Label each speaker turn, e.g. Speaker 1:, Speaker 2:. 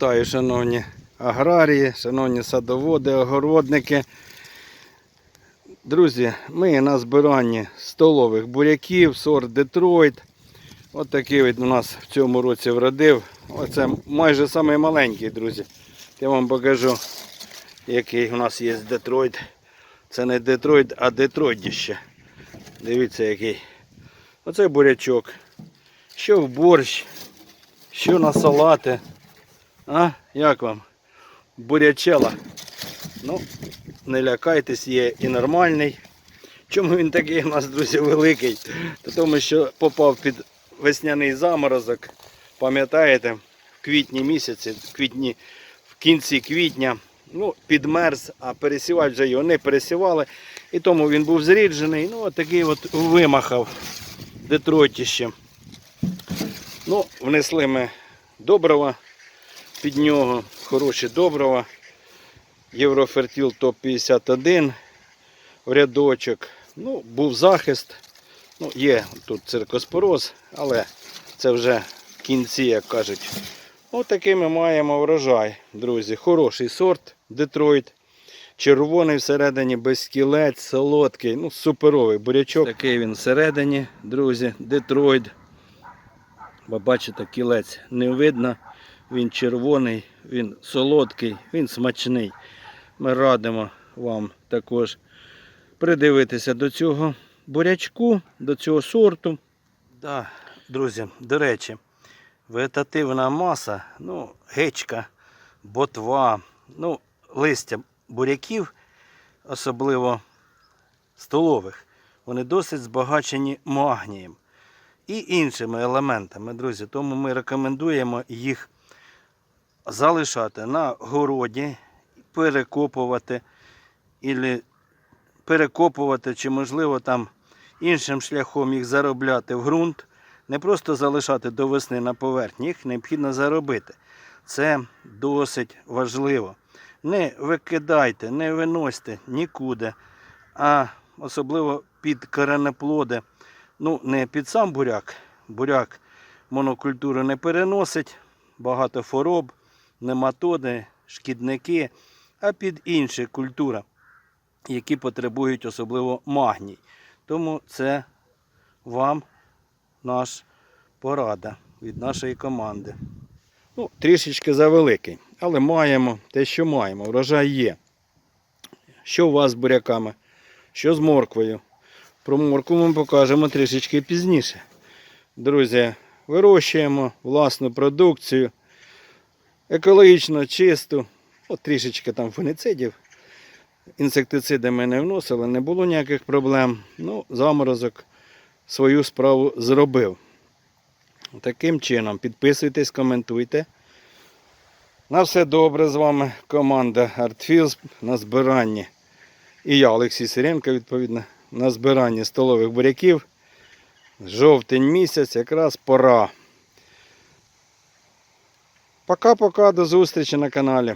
Speaker 1: Вітаю, шановні аграрії, шановні садоводи, огородники. Друзі, ми на збиранні столових буряків, сорт Детройт. От такий от у нас в цьому році вродив. Оце майже самий маленький, друзі. Я вам покажу, який у нас є Детройт. Це не Детройт, а Детройдіще. Дивіться який. Оце бурячок. Що в борщ, що на салати. А, як вам? Бурячела. Ну, не лякайтесь, є і нормальний. Чому він такий у нас, друзі, великий? Тому що попав під весняний заморозок. Пам'ятаєте, в квітні місяці, в квітні, в кінці квітня, ну, підмерз, а пересівати вже його не пересівали. І тому він був зріджений. Ну, от такий от вимахав Детройтіще. Ну, внесли ми добрива під нього хороші добрива. Єврофертіл топ-51 в рядочок. Ну, був захист. Ну, є тут циркоспороз, але це вже в кінці, як кажуть. Ось такий ми маємо врожай, друзі. Хороший сорт Детройт. Червоний всередині, без кілець, солодкий, ну суперовий бурячок. Такий він всередині, друзі, Детройт. Ви бачите, кілець не видно. Він червоний, він солодкий, він смачний. Ми радимо вам також придивитися до цього бурячку, до цього сорту. Да, друзі, до речі, вегетативна маса, ну, гечка, ботва, ну, листя буряків, особливо столових, вони досить збагачені магнієм і іншими елементами, друзі. Тому ми рекомендуємо їх залишати на городі, перекопувати, ілі перекопувати, чи, можливо, там іншим шляхом їх заробляти в ґрунт. Не просто залишати до весни на поверхні, їх необхідно заробити. Це досить важливо. Не викидайте, не виносьте нікуди, а особливо під коренеплоди. Ну, не під сам буряк. Буряк монокультуру не переносить, багато хвороб, нематоди, шкідники, а під інші культури, які потребують особливо магній. Тому це вам наш порада від нашої команди. Ну, трішечки завеликий, але маємо те, що маємо. Врожай є. Що у вас з буряками? Що з морквою? Про моркву ми покажемо трішечки пізніше. Друзі, вирощуємо власну продукцію. Екологічно чисту. От трішечки там фуніцидів. Інсектициди ми не вносили, не було ніяких проблем. Ну, заморозок свою справу зробив. Таким чином, підписуйтесь, коментуйте. На все добре з вами команда ArtFilms на збиранні. І я, Олексій Сиренко, відповідно, на збиранні столових буряків. Жовтень місяць, якраз пора. Пока-пока, до зустрічі на каналі.